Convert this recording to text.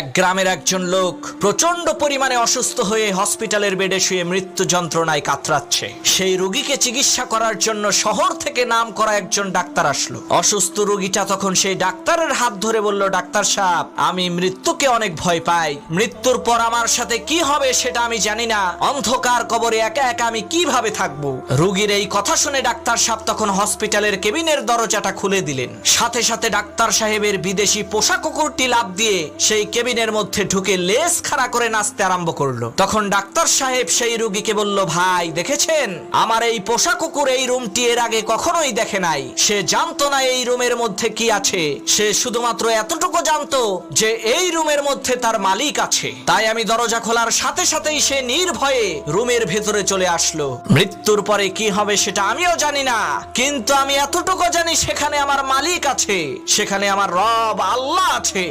এক গ্রামের একজন লোক প্রচণ্ড পরিমাণে অসুস্থ হয়ে হসপিটালের বেডে শুয়ে মৃত্যু যন্ত্রণায় কাতরাচ্ছে। সেই রোগীকে চিকিৎসা করার জন্য শহর থেকে নাম করা একজন ডাক্তার আসলো। অসুস্থ রোগীটা তখন সেই ডাক্তারের হাত ধরে বলল, ডাক্তার সাহেব, আমি মৃত্যুকে অনেক ভয় পাই। মৃত্যুর পর আমার সাথে কি হবে সেটা আমি জানি না। অন্ধকার কবরে একা একা আমি কীভাবে থাকব? রুগীর এই কথা শুনে ডাক্তার সাহেব তখন হসপিটালের কেবিনের দরজাটা খুলে দিলেন। সাথে সাথে ডাক্তার সাহেবের বিদেশি পোষা কুকুরটি লাভ দিয়ে সেই কেবিনের মধ্যে ঢুকে লেস খাড়া করে নাচতে আরম্ভ করল। তখন ডাক্তার সাহেব সেই রুগীকে বলল, ভাই, দেখেছেন? আমার এই পোষা কুকুর এই রুমটি এর আগে কখনোই দেখে নাই। সে জানতো না এই রুমের মধ্যে কি আছে। সে শুধুমাত্র এতটুকু জানতো যে এই রুমের মধ্যে তার মালিক আছে। তাই আমি দরজা খোলার সাথে সাথেই সে নির্ভয়ে রুমের ভেতরে চলে আসলো। মৃত্যুর পরে কি হবে সেটা আমিও জানি না। কিন্তু আমি এতটুকু জানি সেখানে আমার মালিক আছে। সেখানে আমার রব আল্লাহ আছে।